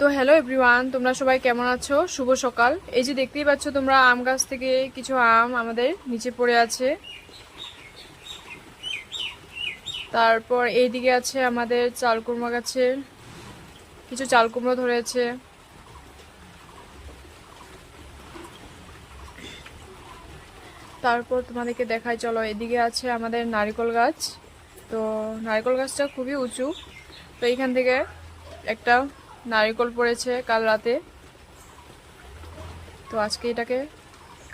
তো hello everyone তোমরা সবাই কেমন আছো? শুভ সকাল। এই যে দেখতেই পাচ্ছ তোমরা, আম গাছ থেকে কিছু আম আমাদের নিচে পড়ে আছে। তারপর এইদিকে আছে আমাদের চাল কুমড়ো গাছের, কিছু চাল কুমড়ো ধরেছে। তারপর তোমাদেরকে দেখাই, চলো এদিকে আছে আমাদের নারকেল গাছ। তো নারকেল গাছটা খুবই উঁচু। তো এইখান থেকে একটা নারকেল পড়েছে কাল রাতে। তো আজকে এটাকে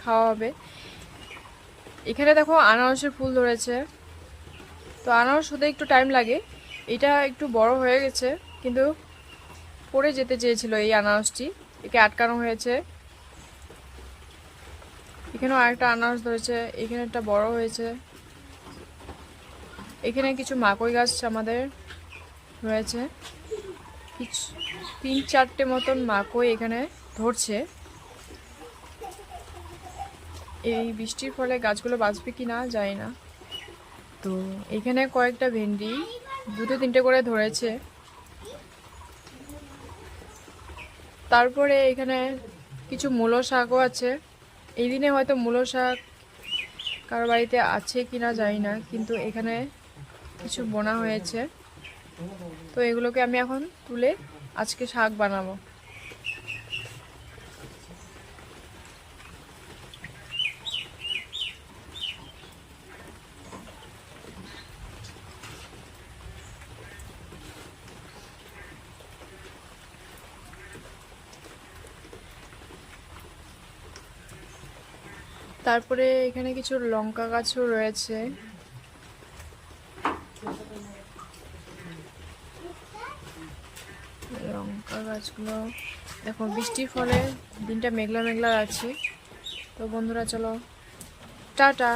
খাওয়া হবে। এখানে দেখো আনারসের ফুল ধরেছে। তো আনারস হতে একটু টাইম লাগে। এটা একটু বড় হয়ে গেছে, কিন্তু পড়ে যেতে চেয়েছিল এই আনারসটি। একে আটকানো হয়েছে। এখানেও আরেকটা আনারস ধরেছে, এখানে একটা বড় হয়েছে। এখানে কিছু মাকই গাছ আমাদের রয়েছে। তিন চারটে মতন মাকই এখানে ধরছে। এই বৃষ্টির ফলে গাছগুলো বাঁচবে কি না জানি না। তো এখানে কয়েকটা ভেন্ডি, দুটো তিনটে করে ধরেছে। তারপরে এখানে কিছু মূলো শাকও আছে। এই দিনে হয়তো মূলো শাক কারও বাড়িতে আছে কি না জানি না, কিন্তু এখানে কিছু বোনা হয়েছে। তো এগুলোকে আমি এখন তুলে আজকে শাক বানাবো। তারপরে এখানে কিছু লঙ্কা গাছও রয়েছে। লঙ্কা গাছগুলো। দেখো বৃষ্টির ফলে দিনটা মেঘলা মেঘলা আছে তো বন্ধুরা চলো টাটা।